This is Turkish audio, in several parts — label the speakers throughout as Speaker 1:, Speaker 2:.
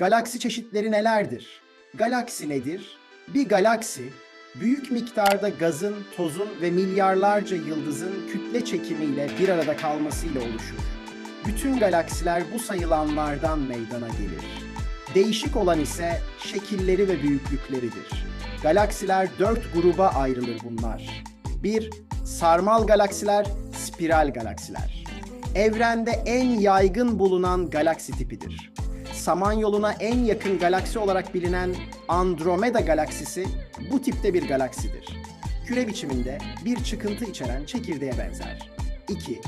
Speaker 1: Galaksi çeşitleri nelerdir? Galaksi nedir? Bir galaksi, büyük miktarda gazın, tozun ve milyarlarca yıldızın kütle çekimiyle bir arada kalmasıyla oluşur. Bütün galaksiler bu sayılanlardan meydana gelir. Değişik olan ise şekilleri ve büyüklükleridir. Galaksiler dört gruba ayrılır bunlar. 1. Sarmal galaksiler, spiral galaksiler. Evrende en yaygın bulunan galaksi tipidir. Samanyolu'na en yakın galaksi olarak bilinen Andromeda galaksisi bu tipte bir galaksidir. Küre biçiminde bir çıkıntı içeren çekirdeğe benzer. 2.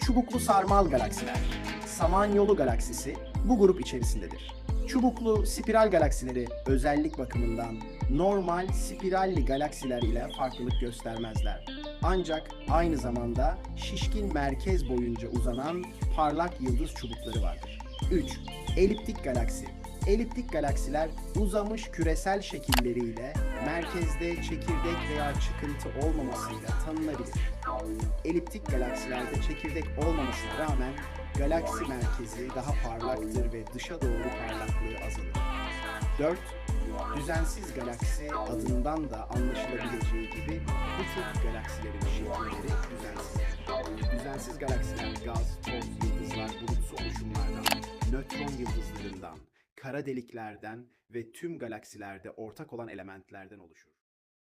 Speaker 1: Çubuklu sarmal galaksiler. Samanyolu galaksisi bu grup içerisindedir. Çubuklu spiral galaksileri özellik bakımından normal spiralli galaksiler ile farklılık göstermezler. Ancak aynı zamanda şişkin merkez boyunca uzanan parlak yıldız çubukları vardır. 3. Eliptik galaksi. Eliptik galaksiler uzamış küresel şekilleriyle merkezde çekirdek veya çıkıntı olmamasıyla tanınabilir. Eliptik galaksilerde çekirdek olmamasına rağmen galaksi merkezi daha parlaktır ve dışa doğru parlaklığı azalır. 4. Düzensiz galaksi adından da anlaşılabileceği gibi bu tip galaksilerin şekilleri düzensizdir. Düzensiz galaksiler gaz, toz, yıldızlar, bulutsu oluşumlardan, nötron yıldızlarından, kara deliklerden ve tüm galaksilerde ortak olan elementlerden oluşur.